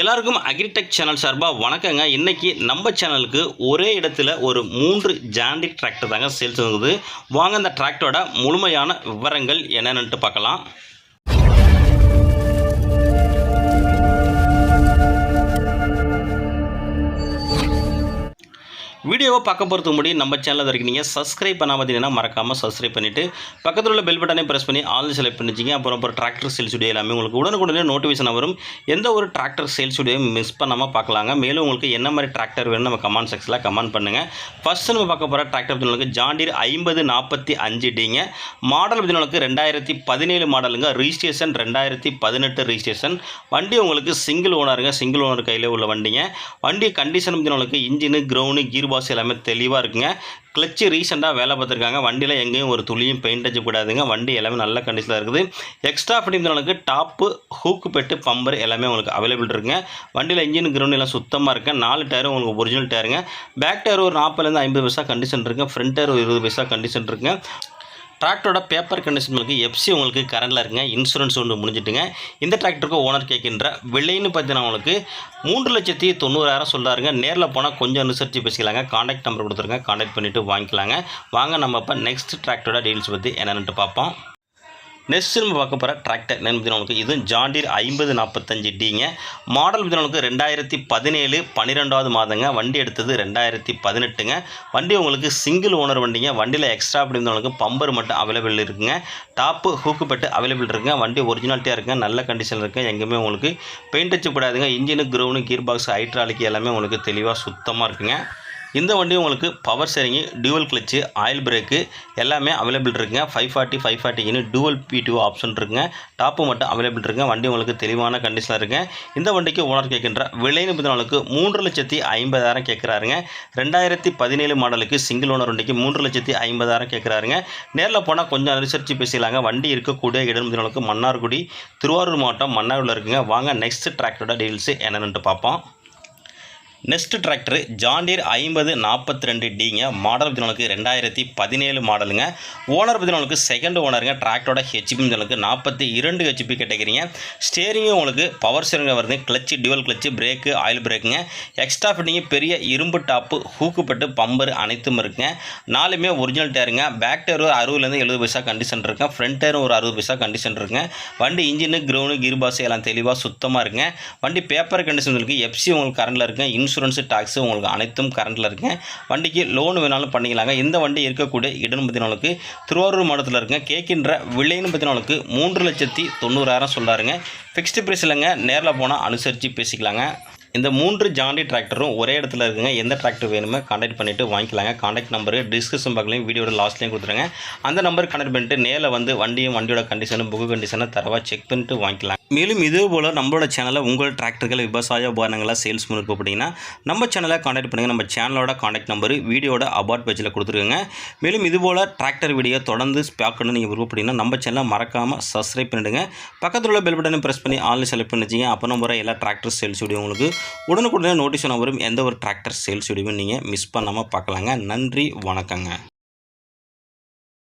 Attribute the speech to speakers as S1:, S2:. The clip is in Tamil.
S1: எல்லாருக்கும் அக்ரிடெக் சேனல் சார்பாக வணக்கங்க. இன்னைக்கு நம்ம சேனலுக்கு ஒரே இடத்துல ஒரு மூன்று ஜாண்டி டிராக்டர் தாங்க சேல்ஸ் வந்தது வாங்க அந்த டிராக்டரோட முழுமையான விவரங்கள் என்னென்னுட்டு பார்க்கலாம். வீடியோவை பார்க்க போகிறதுக்கு முன்னாடி நம்ம சேனலில் வரைக்கும் நீங்கள் சப்ஸ்கிரைப் பண்ணாமல் பார்த்தீங்கன்னா மறக்காமல் சப்ஸ்கிரைப் பண்ணிவிட்டு பக்கத்தில் உள்ள பெல் பட்டனை ப்ரெஸ் பண்ணி ஆல் செலக்ட் பண்ணிச்சிங்க. அப்புறம் அப்புறம் டிராக்டர் சேல்ஸ் வீடியோ எல்லாமே உங்களுக்கு உடனுக்குடனே நோட்டிஃபிகேஷன் வரும். எந்த ஒரு டிராக்டர் சேல்ஸ் வீடியோ மிஸ் பண்ணாமல் பார்க்கலாங்க. மேலும் உங்களுக்கு என்ன மாதிரி டிராக்டர் வேணும் நம்ம கமெண்ட் செக்ஷனில் கமெண்ட் பண்ணுங்கள் ஃபஸ்ட்டு நம்ம பார்க்க போகிற டிராக்டர் உங்களுக்கு ஜாண்டியர் ஐம்பது நாற்பத்தி அஞ்சு டிங்க மாடல் பற்றினங்களுக்கு ரெண்டாயிரத்தி பதினேழு மாடலுங்க ரிஜிஸ்ட்ரேஷன் ரெண்டாயிரத்தி பதினெட்டு ரிஜிஸ்ட்ரேஷன் வண்டி உங்களுக்கு சிங்கிள் ஓனருங்க சிங்கிள் ஓனர் கையில் உள்ள வண்டிங்க. வண்டி கண்டிஷன் பற்றினங்களுக்கு இன்ஜினு கிரௌண்டு கீர் பாஸ் எல்லாமே எல்லாமே தெளிவாக இருக்குங்க. கிளச்சு ரீசெண்டாக வேலை பார்த்துருக்காங்க. வண்டியில் எங்கேயும் ஒரு துளியும் பெயிண்ட் அடிக்கக்கூடாதுங்க வண்டி எல்லாமே நல்ல கண்டிஷனில் இருக்குது. எக்ஸ்ட்ரா ஃபிட்டிங்கிறவங்களுக்கு டாப்பு ஹூக்கு பெட்டு பம்பர் எல்லாமே உங்களுக்கு அவைலபிள் இருக்குங்க. வண்டியில் இன்ஜின் கிரவுண்ட் எல்லாம் சுத்தமாக இருக்குது நாலு டயரும் உங்களுக்கு ஒரிஜினல் டயருங்க பேக் டயர் ஒரு நாற்பதுலேருந்து ஐம்பது பைசா கண்டிஷன் இருக்குங்க. ஃப்ரண்ட் டயர் ஒரு இருபது பைசா கண்டிஷன் இருக்குங்க. டிராக்டரோட பேப்பர் கண்டிஷன் உங்களுக்கு எஃப்சி உங்களுக்கு கரண்டில் இருக்குங்க. இன்சூரன்ஸ் ஒன்று முடிஞ்சிட்டுங்க. இந்த டிராக்டருக்கு ஓனர் கேட்கின்ற விலைன்னு பார்த்தீங்கன்னா உங்களுக்கு மூன்று லட்சத்தி தொண்ணூறாயிரம் சொல்கிறாருங்க நேரில் போனால் கொஞ்சம் அனுசரித்து பேசிக்கலாங்க. காண்டாக்ட் நம்பர் கொடுத்துருங்க. காண்டாக்ட் பண்ணிவிட்டு வாங்கிக்கலாங்க. வாங்க நம்ம இப்போ நெக்ஸ்ட் டிராக்டரோட டீல்ஸ் பற்றி என்னென்னுட்டு பார்ப்போம். நெக்ஸ்ட் நம்ம பார்க்க போகிற டிராக்டர் என்னன்னு பார்த்தீங்கன்னா உங்களுக்கு இது ஜாண்டீர் ஐம்பது நாற்பத்தஞ்சு டிங்க மாடல் பார்த்தீங்கன்னா ரெண்டாயிரத்தி பதினேழு பன்னிரெண்டாவது மாதங்க. வண்டி எடுத்தது ரெண்டாயிரத்தி பதினெட்டுங்க. வண்டி உங்களுக்கு சிங்கிள் ஓனர் வண்டிங்க. வண்டியில் எக்ஸ்ட்ரா அப்படி பம்பர் மட்டும் அவைலபிள் இருக்குங்க. டாப்பு ஹூக்கு பெட்டு அவைலபிள் இருக்குங்க. வண்டி ஒரிஜினாலிட்டியாக இருக்குங்க. நல்ல கண்டிஷன் இருக்குது எங்கேயுமே உங்களுக்கு paint அடிச்சக்கூடாதுங்க engine crown gear box hydraulic எல்லாமே உங்களுக்கு தெளிவாக சுத்தமாக இருக்குங்க. இந்த வண்டி உங்களுக்கு power steering dual clutch oil brake எல்லாமே அவைலபிள் இருக்குங்க. ஃபைவ் ஃபார்ட்டி ஃபைவ் ஃபார்ட்டிக்குன்னு டூவல் பிடிஓ ஆப்ஷன் இருக்குங்க. டாப்பு மட்டும் அவைலபிள் இருக்குங்க. வண்டி உங்களுக்கு தெளிவான கண்டிஷனில் இருக்குங்க. இந்த வண்டிக்கு ஓனர் கேட்கின்ற விலைன்னு பதினாலுக்கு மூன்று லட்சத்தி ஐம்பதாயிரம் கேட்குறாருங்க. ரெண்டாயிரத்தி பதினேழு மாடலுக்கு சிங்கிள் ஓனர் வண்டிக்கு மூன்று லட்சத்தி ஐம்பதாயிரம் கேட்குறாருங்க. நேரில் போனால் கொஞ்சம் அனுசரித்து பேசிக்கலாங்க. வண்டி இருக்கக்கூடிய இடம் பதினாலுக்கு மன்னார்குடி திருவாரூர் மாவட்டம் மன்னாரூரில் இருக்குங்க. வாங்க நெக்ஸ்ட் டிராக்டரோட டீல்ஸு என்னென்னு பார்ப்போம். நெக்ஸ்ட் டிராக்டர் ஜாண்டியர் ஐம்பது நாற்பத்தி ரெண்டு டிங்க மாடல் பதினொன்று ரெண்டாயிரத்தி பதினேழு மாடலுங்க. ஓனர் பதினொன்று செகண்ட் ஓனருங்க டிராக்டரோட ஹெச்பி உங்களுக்கு நாற்பத்தி இரண்டு ஹெச்பி கேட்டகிறீங்க ஸ்டேரிங்கும் உங்களுக்கு பவர் ஸ்டேரிங் வருது. Clutch dual clutch brake oil பிரேக்குங்க extra fitting பெரிய இரும்பு டாப்பு ஹூக்குப்பட்டு பம்பர் அனைத்தும் இருக்குங்க. நாலுமே ஒரிஜினல் டயருங்க பேக் டயர் ஒரு அறுபதுலேருந்து எழுபது பைசா கண்டிஷன் இருக்குங்க ஃப்ரண்ட் டயரும் ஒரு அறுபது பைசா கண்டிஷன் இருக்குங்க. வண்டி இன்ஜினு கிரௌண்டு கீர் பாஸ் எல்லாம் தெளிவாக சுத்தமாக இருக்குங்க. வண்டி பேப்பர் கண்டிஷன் இருக்குது எஃப்சி உங்களுக்கு கரண்டில் இருக்குங்க. இன்சூரன்ஸு இன்சூரன்ஸு டாக்ஸு உங்களுக்கு அனைத்தும் கரண்ட்டில் இருக்குங்க வண்டிக்கு லோன் வேணாலும் பண்ணிக்கலாங்க. இந்த வண்டி இருக்கக்கூடிய இடம்னு பற்றினவங்களுக்கு திருவாரூர் மாவட்டத்தில் இருக்குங்க கேட்கின்ற விலைன்னு பற்றினவங்களுக்கு மூன்று லட்சத்தி தொண்ணூறாயிரம் சொல்கிறாருங்க ஃபிக்ஸ்டு ப்ரைஸ் இல்லைங்க. நேரில் போனால் அனுசரித்து பேசிக்கலாங்க. இந்த மூன்று ஜாண்டி டிராக்டரும் ஒரே இடத்துல இருக்குங்க. எந்த டிராக்டர் வேணுமோ காண்டாக்ட் பண்ணிவிட்டு வாங்கிக்கலாங்க. காண்டாக்ட் நம்பரு டிஸ்கிரிப்ஷன் பாக்லையும் வீடியோட லாஸ்ட்லேயும் கொடுத்துருங்க. அந்த நம்பர் கனெக்ட் பண்ணிட்டு நேரில் வந்து வண்டியும் வண்டியோட கண்டிஷனும் புக்கு கண்டிஷனை தரவாக செக் பண்ணிட்டு வாங்கிக்கலாம் மேலும் இதே போல் நம்மளோட சேனலில் உங்கள் டிராக்டர்கள் விவசாய உபகரணங்களாக சேல்ஸ் பண்ணிருக்கோம் அப்படின்னா நம்ம சேனலை காண்டாக்ட் பண்ணுங்கள் நம்ம சேனலோட காண்டாக்ட் நம்பர் வீடியோட அபார்ட் பேஜில் கொடுத்துருங்க மேலும் இதுபோல் டிராக்டர் வீடியோ தொடர்ந்து பார்க்கணும்னு நீங்கள் விருப்பப்பட்டீங்கன்னா நம்ம சேனலை மறக்காமல் சப்ஸ்கிரைப் பண்ணிடுங்க. பக்கத்தில் உள்ள பெல் பட்டனை ப்ரெஸ் பண்ணி ஆன்லைன் செலக்ட் பண்ணிச்சிங்க அப்போ நம்ம எல்லா டிராக்டர் சேல்ஸ் வீடியோ உங்களுக்கு உடனுக்குடனே நோட்டீஸ் வரும். எந்த ஒரு டிராக்டர் சேல்ஸ் வீடியோவும் நீங்கள் மிஸ் பண்ணாமல் பார்க்கலாங்க. நன்றி வணக்கங்க.